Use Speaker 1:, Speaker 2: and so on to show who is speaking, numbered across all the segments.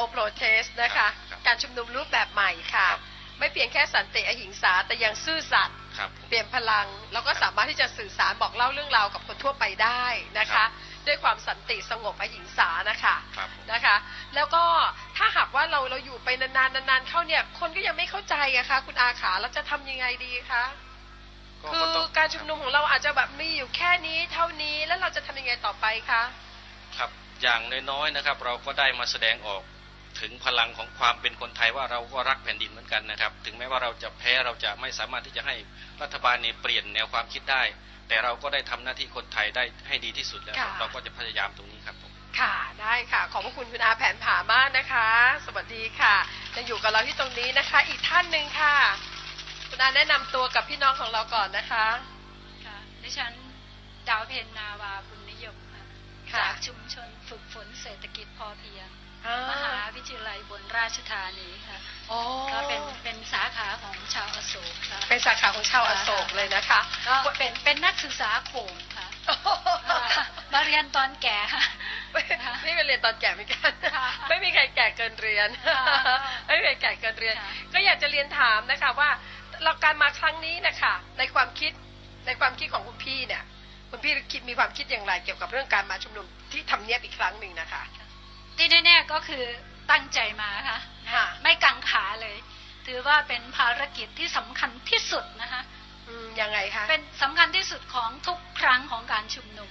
Speaker 1: no protest นะคะ
Speaker 2: ครับ
Speaker 1: การชุมนุมรูปแบบใหม่ค่ะ
Speaker 2: ครับ
Speaker 1: ไม่เพียงแค่สันติอหิงสาแต่ยังซื่อสัตย์
Speaker 2: ครับผม
Speaker 1: เปลี่ยนพลัง แล้วก็สามารถที่จะสื่อสารบอกเล่าเรื่องราวกับคนทั่วไปได้นะ
Speaker 2: ครั
Speaker 1: คะ
Speaker 2: บ
Speaker 1: ด้วยความสันติสงบอหิงสานะคะ
Speaker 2: ครับผม
Speaker 1: นะคะ แล้วก็ถ้าหากว่าเราเราอยู่ไปนานๆนานๆเข้าเนี่ย คนก็ยังไม่เข้าใจอะคะคุณอาขาเราจะทำยังไงดีคะ
Speaker 2: ก็
Speaker 1: คือ
Speaker 2: ต้ง
Speaker 1: การชุมนุมของเราอาจจะแบบมีอยู่แค่นี้เท่านี้แล้วเราจะทำยังไงต่อไปคะ
Speaker 2: ครับอย่างน้อยๆนะครับ เราก็ได้มาแสดงออก ถึงพลังของความเป็นคนไทยว่าเราก็รักแผ่นดินเหมือนกันนะครับ ถึงแม้ว่าเราจะแพ้เราจะไม่สามารถที่จะให้รัฐบาลนี้เปลี่ยนแนวความคิดได้ แต่เราก็ได้ทำหน้าที่คนไทยได้ให้ดีที่สุดแล้วครับ
Speaker 1: ค่ะ
Speaker 2: เราก็จะพยายามตรงนี้ครับผม
Speaker 1: ค่ะได้ค่ะ ขอบพระคุณคุณอาแผนผามากนะคะ สวัสดีค่ะยังอยู่กับเราที่ตรงนี้นะคะ อีกท่านหนึ่งค่ะคุณอาแนะนำตัวกับพี่น้องของเราก่อนนะคะ
Speaker 3: ค่ะดิฉันดาวเพนนาวาบุญนิยมค่ะ
Speaker 1: ค่ะ
Speaker 3: จากชุมชนฝึกฝนเศรษฐกิจพอเพียง
Speaker 1: อ่า ม
Speaker 3: หาวิทยาลัยบนราชธานีค่ะ
Speaker 1: อ๋อ
Speaker 3: ก็เป็นเป็นสาขาของชาวอโศกค่ะ
Speaker 1: เป็นสาขาของชาวอโศกเลยนะคะ
Speaker 3: ก็เป็นเป็นนักศึกษาโขงค่ะค่ะมาเรียนตอนแก่ค่ะ
Speaker 1: นี่เป็นเรียนตอนแก่เหมือนกัน
Speaker 3: ค่ะ
Speaker 1: ไม่มีใครแก่เกินเรียน
Speaker 3: ค่ะ
Speaker 1: ไม่มีใครแก่เกินเรียน
Speaker 3: ค่ะ
Speaker 1: ก็อยากจะเรียนถามนะคะว่าเราการมาครั้งนี้นะคะในความคิดในความคิดของคุณพี่เนี่ยคุณพี่คิดมีความคิดอย่างไรเกี่ยวกับเรื่องการมาชุมนุมที่ทำเนียบอีกครั้งหนึ่งนะคะ
Speaker 3: ที่แน่ๆก็คือตั้งใจมาค่ะ
Speaker 1: ค่ะ
Speaker 3: ไม่กังขาเลย ถือว่าเป็นภารกิจที่สำคัญที่สุดนะคะ
Speaker 1: อืมยังไงคะ
Speaker 3: เป็นสำคัญที่สุดของทุกครั้งของการชุมนุม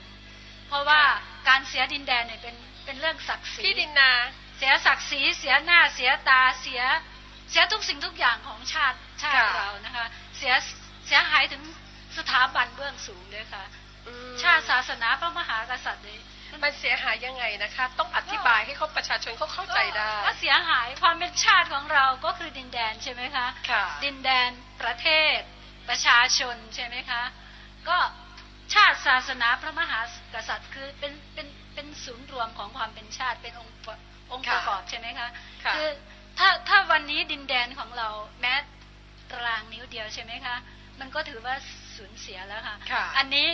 Speaker 3: เพราะว่า
Speaker 1: ค่ะ
Speaker 3: การเสียดินแดนเนี่ยเป็นเป็นเรื่องศักดิ์ศรี
Speaker 1: พี่ดินนา
Speaker 3: เสียศักดิ์ศรีเสียหน้าเสียตาเสียเสียทุกสิ่งทุกอย่างของชาติชาติ
Speaker 1: ค่ะ
Speaker 3: เรานะคะ เสียเสียหายถึงสถาบันเบื้องสูงด้วยค่ะ
Speaker 1: อืม
Speaker 3: ชาติศาสนาพระมหากษัตริย์เลย
Speaker 1: มันเสียหายยังไงนะคะ ต้องอธิบายให้เขาประชาชนเขาเข้าใจได้
Speaker 3: ก็เสียหายความเป็นชาติของเราก็คือดินแดนใช่ไหมคะ
Speaker 1: ค่ะ
Speaker 3: ดินแดนประเทศ ประชาชนใช่ไหมคะ ก็ชาติศาสนาพระมหากษัตริย์คือเป็นเป็นเป็นศูนย์รวมของความเป็นชาติเป็นองค์ประองค์ประกอบใช่ไหมคะ
Speaker 1: ค่ะ
Speaker 3: อถ้าถ้าวันนี้ดินแดนของเราแม้ตารางนิ้วเดียวใช่ไหมคะ มันก็ถือว่าสูญเสียแล้วค่ะ
Speaker 1: ค่ะ
Speaker 3: อันนี้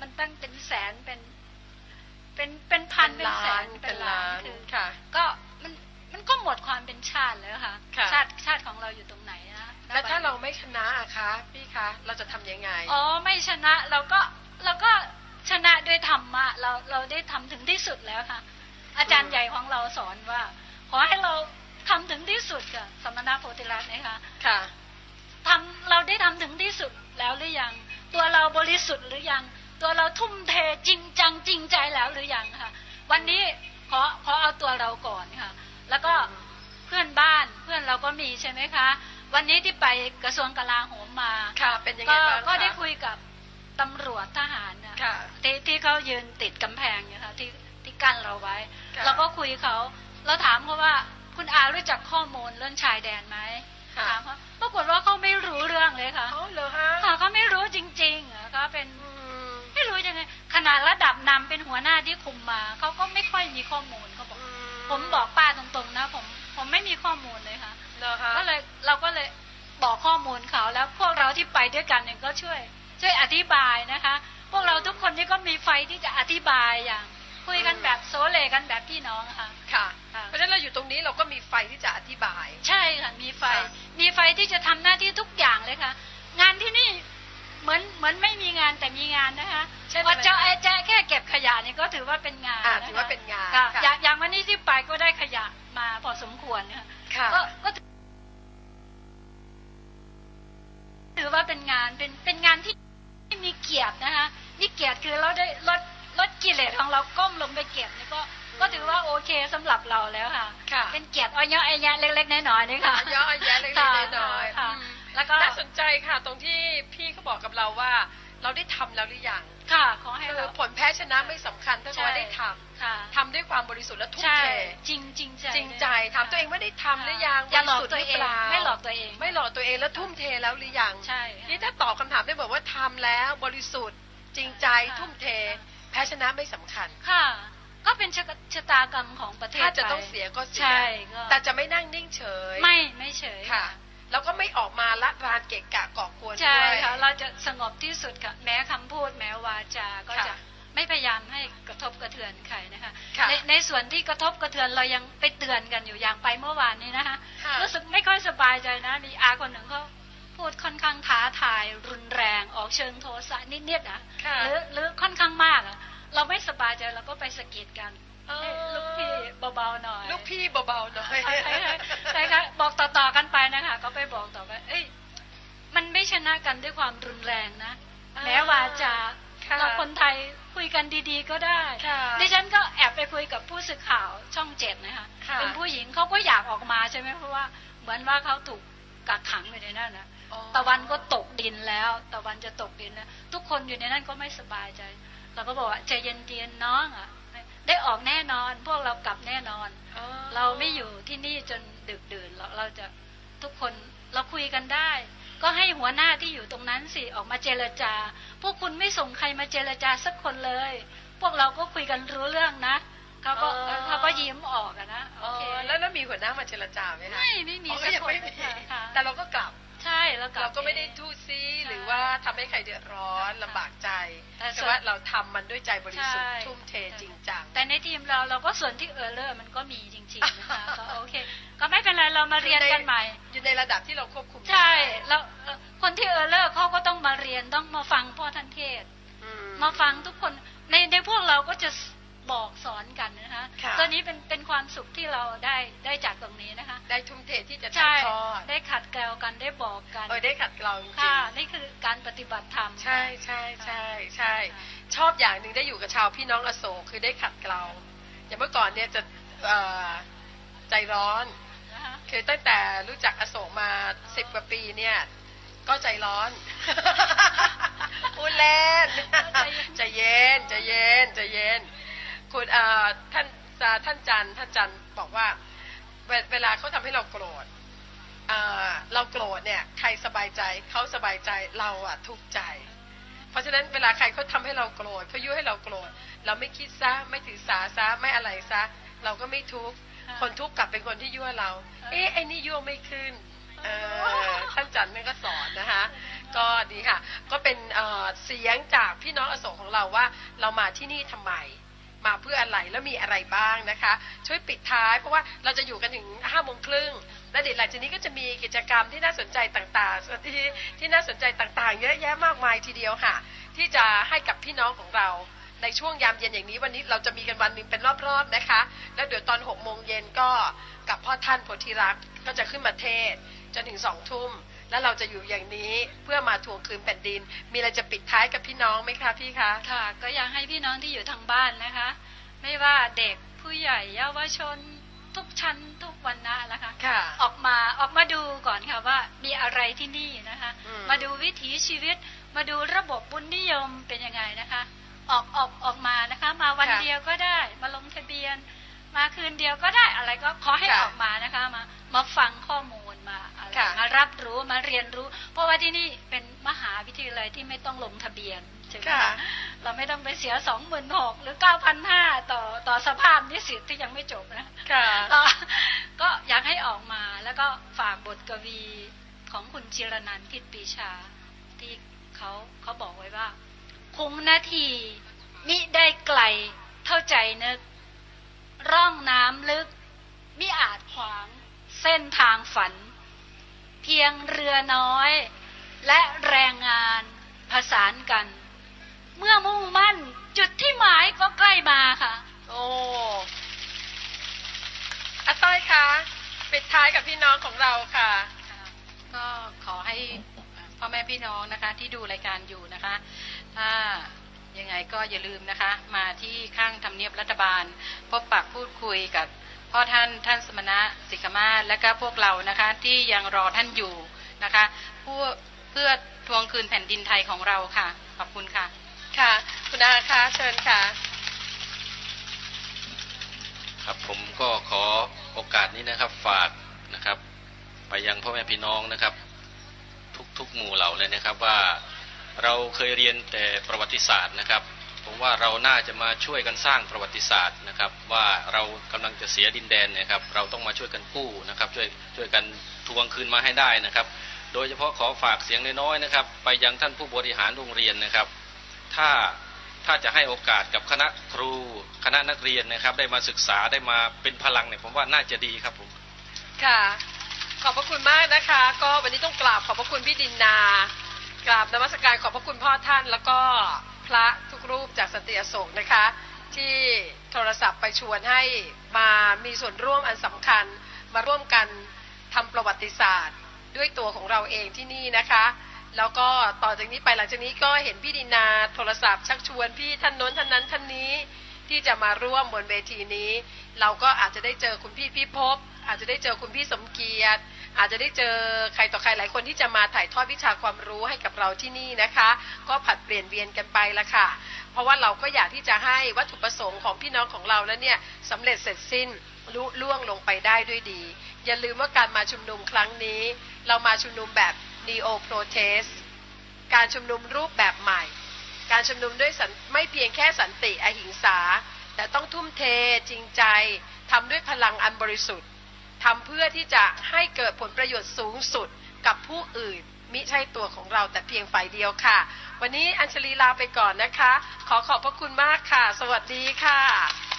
Speaker 3: มันตั้งเป็นแสนเป็น เป็นเป็นพันเป็นแสน
Speaker 1: เป็นล้าน
Speaker 3: คือ
Speaker 1: ค่ะ
Speaker 3: ก็มันมันก็หมดความเป็นชาติแล้วค่ะ
Speaker 1: ค่ะ
Speaker 3: ชาติชาติของเราอยู่ตรงไหนนะ
Speaker 1: แล้วถ้าเราไม่ชนะอะคะพี่คะเราจะทำยังไง
Speaker 3: อ๋อไม่ชนะเราก็เราก็ชนะด้วยธรรมะเราเราได้ทำถึงที่สุดแล้วค่ะ อาจาร
Speaker 1: อื
Speaker 3: ย์
Speaker 1: ม
Speaker 3: ใหญ่ของเราสอนว่า ขอให้เราทำถึงที่สุดค่ะสมณะโพธิรัตน์นะคะ
Speaker 1: ค่ะ
Speaker 3: ทำเราได้ทำถึงที่สุดแล้วหรือยัง ตัวเราบริสุทธิ์หรือยัง ตัวเราทุ่มเทจริงจังจริงใจแล้วหรือยังค่ะวันนี้ขอขอเอาตัวเราก่อนค่ะ แล้วก็เพื่อนบ้านเพื่อนเราก็มีใช่ไหมคะ วันนี้ที่ไปกระทรวงกลาโหมมา
Speaker 1: ค่ะเป็นยังไง
Speaker 3: ก็
Speaker 1: บ้างคะ
Speaker 3: ก็ได้คุยกับตำรวจทหารนะ
Speaker 1: ค่ะ
Speaker 3: ที่ที่เขายืนติดกำแพงเนี่ยค่ะที่ที่กั้นเราไว้
Speaker 1: ค่ะ
Speaker 3: เราก็คุยเขาเราถามเขาว่าคุณอารู้จักข้อมูลเรื่องชายแดนไหม
Speaker 1: ค่ะ
Speaker 3: ถามเขาปรากฏว่าเขาไม่รู้เรื่องเลยค่ะ
Speaker 1: อ๋อเหรอฮะ
Speaker 3: ค่ะเขาไม่รู้จริงๆอะเขาเป็น
Speaker 1: อืม
Speaker 3: ไม่ รู้ยังไงขนาดระดับนำเป็นหัวหน้าที่คุมมาเขาก็ไม่ค่อยมีข้อมูลเขาบอก
Speaker 1: อื
Speaker 3: ผมบอกป้าตรงๆนะ ผมผมไม่มีข้อมูลเลยค่ะ
Speaker 1: เหรอคะ
Speaker 3: ก็เลยเราก็เลยบอกข้อมูลเขาแล้วพวกเราที่ไปด้วยกันเนี่ยก็ช่วย ช่วยอธิบายนะคะ พวกเราทุกคนนี่ก็มีไฟที่จะอธิบายอย่าง คุยกันแบบโซเลกันแบบพี่น้องค่ะ
Speaker 1: ค่ะ
Speaker 3: ค่ะ
Speaker 1: เพราะฉะนั้นเราอยู่ตรงนี้เราก็มีไฟที่จะอธิบาย
Speaker 3: ใช่ค่ะมีไฟ
Speaker 1: ค่ะ
Speaker 3: มีไฟที่จะทำหน้าที่ทุกอย่างเลยค่ะ งานที่นี่ เหมือนเหมือนไม่มีงานแต่มีงานนะคะ
Speaker 1: เช่น
Speaker 3: ว่า
Speaker 1: อะไร
Speaker 3: จะ
Speaker 1: คะ
Speaker 3: ไอ้แจะแค่เก็บขยะนี่ก็ถือว่าเป็นงาน
Speaker 1: อ่า
Speaker 3: นะคะ
Speaker 1: ถือว่าเป็นงาน
Speaker 3: ค่ะ
Speaker 1: ค่ะ
Speaker 3: อย่างอย่างวันนี้ที่ไปก็ได้ขยะมาพอสมควรค่ะ
Speaker 1: ค่ะ
Speaker 3: ก็ก็ถือว่าเป็นงานเป็นเป็นงานที่ที่มีเกียรตินะคะมีเกียรติคือเราได้ลดลดกิเลสของเราก้มลงไปเก็บนี่ก็ก็ถือว่าโอเคสำหรับเราแล้วค่ะ
Speaker 1: ค่ะ
Speaker 3: เป็นเกียรติอ้อยเยาะไอ้แยะเล็กๆน้อยๆนี่ค่ะ
Speaker 1: ย่อแยะเล็ก
Speaker 3: ค่ะ
Speaker 1: ๆน้อยๆ
Speaker 3: ค่ะ
Speaker 1: อืม
Speaker 3: แล้วก็
Speaker 1: น่าสนใจค่ะ ตรงที่พี่ เขาบอกกับเราว่า เราได้ทำแล้วหรือยัง
Speaker 3: ค่ะขอให้
Speaker 1: คือ
Speaker 3: เรา
Speaker 1: ผลแพ้ชนะไม่สำคัญถ้า
Speaker 3: ใช่
Speaker 1: ว่าได้ทำ
Speaker 3: ค่ะ
Speaker 1: ทำด้วยความบริสุทธิ์และทุ่ม
Speaker 3: ใช่
Speaker 1: เท
Speaker 3: จริงจริงใจ
Speaker 1: จริงใจ
Speaker 3: ด้วย
Speaker 1: ถามตัวเองว่าได้ทำหรือยัง
Speaker 3: อย่าหลอก
Speaker 1: บริสุทธิ์
Speaker 3: ตัวเอง
Speaker 1: รืปล่า
Speaker 3: ไม่หลอกตัวเอง
Speaker 1: ไม่หลอกตัวเองแล้วทุ่มเทแล้วหรือยัง
Speaker 3: ใช่ค่ะ
Speaker 1: นี่ถ้าตอบคำถามได้บอกว่าทำแล้วบริสุทธิ์ จริงใจ
Speaker 3: ค่ะ
Speaker 1: ทุ่มเท แพ้ชนะไม่สำคัญ
Speaker 3: ค่ะ ก็เป็นชะชะตากรรมของประเทศ
Speaker 1: ถ้าจะ
Speaker 3: ไป
Speaker 1: ต้องเสียก็เสี
Speaker 3: ใช่ก็
Speaker 1: แต่จะไม่นั่งนิ่งเฉย
Speaker 3: ไม่ไม่เฉย
Speaker 1: ค่ะ แล้วก็ไม่ออกมาละรานเกะกะก่อกวน
Speaker 3: ใช่
Speaker 1: ด้วย
Speaker 3: ค่ะเราจะสงบที่สุดค่ะแม้คำพูดแม้วาจา ก็
Speaker 1: ค่ะ
Speaker 3: จะไม่พยายามให้กระทบกระเทือนใครนะคะ
Speaker 1: ค่ะ
Speaker 3: ในในส่วนที่กระทบกระเทือนเรายังไปเตือนกันอยู่อย่างไปายใจนะมีอาคนหนึ่งเขาพูดค่อนข้างท้าทาย รุนแรงออกเชิงโทสะนิดๆอะ
Speaker 1: ค่ะ
Speaker 3: หรือหรือค่อนข้างมากอะเราไม่สบายใจเราก็ไปสะกิดกัน
Speaker 1: อ๋อ
Speaker 3: ให้ลูกพี่เบาๆหน่อย
Speaker 1: ลูกพี่เบาๆหน่อย
Speaker 3: ใช่ใช่ใช่ค่ะบอกต่อๆกัน กันด้วยความรุนแรงนะ
Speaker 1: อ่า
Speaker 3: แม้ว่าจะ
Speaker 1: ค่ะ
Speaker 3: เราคนไทยคุยกันดีๆก็ได้
Speaker 1: ค่ะ
Speaker 3: ดิฉันก็แอบไปคุยกับผู้สื่อข่าวช่องเจ็ดนะคะ
Speaker 1: ค่ะ
Speaker 3: เป็นผู้หญิงเขาก็อยากออกมาใช่ไหมเพราะว่าเหมือนว่าเขาถูกกักขังอยู่ในนั้นนะ
Speaker 1: อ๋อ
Speaker 3: ตะวันก็ตกดินแล้ว ตะวันจะตกดินแล้ว ทุกคนอยู่ในนั้นก็ไม่สบายใจ เราก็บอกว่าใจเย็นๆน้องอะ ได้ออกแน่นอน พวกเรากลับแน่นอน
Speaker 1: อ๋อ
Speaker 3: เราไม่อยู่ที่นี่จนดึกดื่นเราเราจะทุกคนเราคุยกันได้ ก็ให้หัวหน้าที่อยู่ตรงนั้นสิออกมาเจรจา พวกคุณไม่ส่งใครมาเจรจาสักคนเลย พวกเราก็คุยกันรู้เรื่องนะเขาก็เออเขาก็ยิ้มออกอะนะโอ
Speaker 1: อ๋อ
Speaker 3: เค
Speaker 1: แล้วแล้วมีหัวหน้ามาเจรจาไหมคะ
Speaker 3: ไม่ไม่มี
Speaker 1: อ๋อ
Speaker 3: สัก
Speaker 1: ยัง
Speaker 3: คน
Speaker 1: ไม่มี
Speaker 3: ค่ะค่ะ
Speaker 1: แต่เราก็กลับ
Speaker 3: ใช่แล้วกลับ
Speaker 1: เราก็ไม่ได้ทู่ซี
Speaker 3: ใช่
Speaker 1: หรือว่าทำให้ใครเดือดร้อน
Speaker 3: ค่ะ
Speaker 1: ลำบากใจ
Speaker 3: แต่ส่วน
Speaker 1: แต่ว่าเราทำมันด้วยใจบริสุทธิ์
Speaker 3: ใช่
Speaker 1: ทุ่มเทจริงจัง
Speaker 3: แต่ในทีมเราเราก็ส่วนที่เออเลอร์มันก็มีจริงๆนะคะก็โอเค ก็ไม่เป็นไรเรามาเรียนกันใหม่
Speaker 1: อยู่ในระดับที่เราควบคุม
Speaker 3: ใช่
Speaker 1: ได้
Speaker 3: แล้วเอ่อคนที่เออเลอร์เขาก็ต้องมาเรียนต้องมาฟังพ่อท่านเทศน์
Speaker 1: อื
Speaker 3: มาฟังทุกคนในในพวกเราก็จะบอกสอนกันนะคะ
Speaker 1: ค่ะ
Speaker 3: ตัวนี้เป็นเป็นความสุขที่เราได้ได้จากตรงนี้นะคะ
Speaker 1: ได้ทุ่มเทที่จะ
Speaker 3: ใช่
Speaker 1: ถ่ายทอด
Speaker 3: ได้ขัดเกลากันได้บอกกัน
Speaker 1: เออได้ขัดเกลาจริง
Speaker 3: ค่ะนี่คือการปฏิบัติธรรม
Speaker 1: ๆใช่ใช่ใช่ใช่ชอบอย่างหนึ่งได้อยู่กับชาวพี่น้องอโศกคือได้ขัดเกลาอย่างเมื่อก่อนเนี่ยจะเอ่อใจร้อน
Speaker 3: นะ คื
Speaker 1: อตั้งแต่รู้จักอโศกมาสิบกว่าปีเนี่ย ก็ใจร้อนพูดเล่นใจเย็นใจเย็นใจเย็น คุณท่านท่านจันท่านจันบอกว่า เวลาเขาทำให้เราโกรธเอ่อเราโกรธเนี่ย ใครสบายใจเขาสบายใจเราอะทุกข์ใจ เพราะฉะนั้นเวลาใครเขาทำให้เราโกรธเขายุให้เราโกรธ เราไม่คิดซะไม่ถือสาซะไม่อะไรซะ เราก็ไม่ทุกข์
Speaker 3: ค่ะ
Speaker 1: คนทุกข์กลับเป็นคนที่ยั่วเรา เอ๊ะไอ้นี่ยั่วไม่ขึ้นเออท่านจันทร์นั่นก็สอนนะคะ ก็ดีค่ะ ก็เป็นเอ่อเสียงจากพี่น้องอโศกของเราว่า เรามาที่นี่ทำไม มาเพื่ออะไรแล้วมีอะไรบ้างนะคะ ช่วยปิดท้ายเพราะว่าเราจะอยู่กันถึงห้าโมงครึ่งและเดี๋ยวหลังจากนี้ก็จะมีกิจกรรมที่น่าสนใจต่างๆที่ที่น่าสนใจต่างๆ เยอะแยะมากมายทีเดียวค่ะ ที่จะให้กับพี่น้องของเรา ในช่วงยามเย็นอย่างนี้วันนี้เราจะมีกันวันหนึ่งเป็นรอบๆนะคะ แล้วเดี๋ยวตอนหกโมงเย็นก็กับพ่อท่านโพธิรักษ์ก็จะขึ้นมาเทศน์จนถึงสองทุ่มแล้วเราจะอยู่อย่างนี้เพื่อมาทวงคืนแผ่นดิน มีอะไรจะปิดท้ายกับพี่น้องไหมคะพี่คะ
Speaker 3: ค่ะ ก็อยากให้พี่น้องที่อยู่ทางบ้านนะคะ ไม่ว่าเด็กผู้ใหญ่เยาวชนทุกชั้นทุกวันนะนะคะ
Speaker 1: ค่ะ
Speaker 3: ออกมาออกมาดูก่อนค่ะว่ามีอะไรที่นี่นะคะ
Speaker 1: อืม
Speaker 3: มาดูวิถีชีวิต มาดูระบบบุญนิยมเป็นยังไงนะคะ ออกออกออกมานะคะ มาวัน
Speaker 1: ค่ะ
Speaker 3: เดียวก็ได้ มาลงทะเบียน มาคืนเดียวก็ได้อะไรก็ขอให้
Speaker 1: ค่ะ
Speaker 3: ออกมานะคะมามาฟังข้อมูลมาอะไร
Speaker 1: ค่ะ
Speaker 3: มารับรู้มาเรียนรู้ เพราะว่าที่นี่เป็นมหาวิทยาลัยที่ไม่ต้องลงทะเบียนใช่ไหม
Speaker 1: ค่ะ
Speaker 3: คะเราไม่ต้องไปเสียสองหมื่นหกหรือเก้าพันห้าต่อต่อสภาพนิสิตที่ยังไม่จบนะ
Speaker 1: ค่ะ
Speaker 3: ก็ก็อยากให้ออกมาแล้วก็ฝากบทกวีของคุณจิรนันท์ทิดปีชาที่เขาเขาบอกไว้ว่า คงนาทีมิได้ไกลเท่าใจนึก ร่องน้ำลึกมิอาจขวางเส้นทางฝัน เพียงเรือน้อย และแรงงานผสานกัน เมื่อมุ่งมั่นจุดที่หมายก็ใกล้มาค่ะ
Speaker 1: โอ้อาต้อยคะ ปิดท้ายกับพี่น้องของเราค่ะ
Speaker 4: ค่ะก็ขอให้ พ่อแม่พี่น้องนะคะที่ดูรายการอยู่นะคะ ถ้ายังไงก็อย่าลืมนะคะ มาที่ข้างทำเนียบรัฐบาล พบปะพูดคุยกับพ่อท่านท่านสมณะสิกขมาศและก็พวกเรานะคะที่ยังรอท่านอยู่นะคะเพื่อเพื่อทวงคืนแผ่นดินไทยของเราค่ะ ขอบคุณค่ะ
Speaker 1: ค่ะ คุณอาคะเชิญค่ะ
Speaker 2: ครับผมก็ขอโอกาสนี้นะครับฝากนะครับ ไปยังพ่อแม่พี่น้องนะครับ ทุกๆหมู่เหล่าเลยนะครับว่าเราเคยเรียนแต่ประวัติศาสตร์นะครับผมว่าเราน่าจะมาช่วยกันสร้างประวัติศาสตร์นะครับ ว่าเรากำลังจะเสียดินแดนนะครับ เราต้องมาช่วยกันกู้นะครับ ช่วยช่วยกันทวงคืนมาให้ได้นะครับ โดยเฉพาะขอฝากเสียงน้อยๆนะครับ ไปยังท่านผู้บริหารโรงเรียนนะครับ ถ้าถ้าจะให้โอกาสกับคณะครูคณะนักเรียนนะครับ ได้มาศึกษาได้มาเป็นพลังเนี่ยผมว่าน่าจะดีครับผม
Speaker 1: ค่ะ ขอบพระคุณมากนะคะ ก็วันนี้ต้องกราบขอบพระคุณพี่ดินนากราบนมัสการขอบพระคุณพ่อท่าน แล้วก็พระทุกรูปจากสันติอโศกนะคะ ที่โทรศัพท์ไปชวนให้มามีส่วนร่วมอันสำคัญ มาร่วมกันทำประวัติศาสตร์ ด้วยตัวของเราเองที่นี่นะคะ แล้วก็ต่อจากนี้ไปหลังจากนี้ก็เห็นพี่ดินาโทรศัพท์ชักชวนพี่ท่านน้นท่านนั้นท่านนี้ ที่จะมาร่วมบนเวทีนี้ เราก็อาจจะได้เจอคุณพี่พี่พบอาจจะได้เจอคุณพี่สมเกียรติ อาจจะได้เจอใครต่อใครหลายคนที่จะมาถ่ายทอดวิชาความรู้ให้กับเราที่นี่นะคะ ก็ผัดเปลี่ยนเวียนกันไปละค่ะ เพราะว่าเราก็อยากที่จะให้วัตถุประสงค์ของพี่น้องของเรานั้นเนี่ยสำเร็จเสร็จสิ้นลุล่วงลงไปได้ด้วยดี อย่าลืมว่าการมาชุมนุมครั้งนี้ เรามาชุมนุมแบบ neo protest การชุมนุมรูปแบบใหม่ การชุมนุมด้วยสันไม่เพียงแค่สันติอหิงสา ต้องทุ่มเทจริงใจทำด้วยพลังอันบริสุทธิ์ทำเพื่อที่จะให้เกิดผลประโยชน์สูงสุดกับผู้อื่นมิใช่ตัวของเราแต่เพียงฝ่ายเดียวค่ะ วันนี้อัญชลีลาไปก่อนนะคะ ขอขอบพระคุณมากค่ะ สวัสดีค่ะ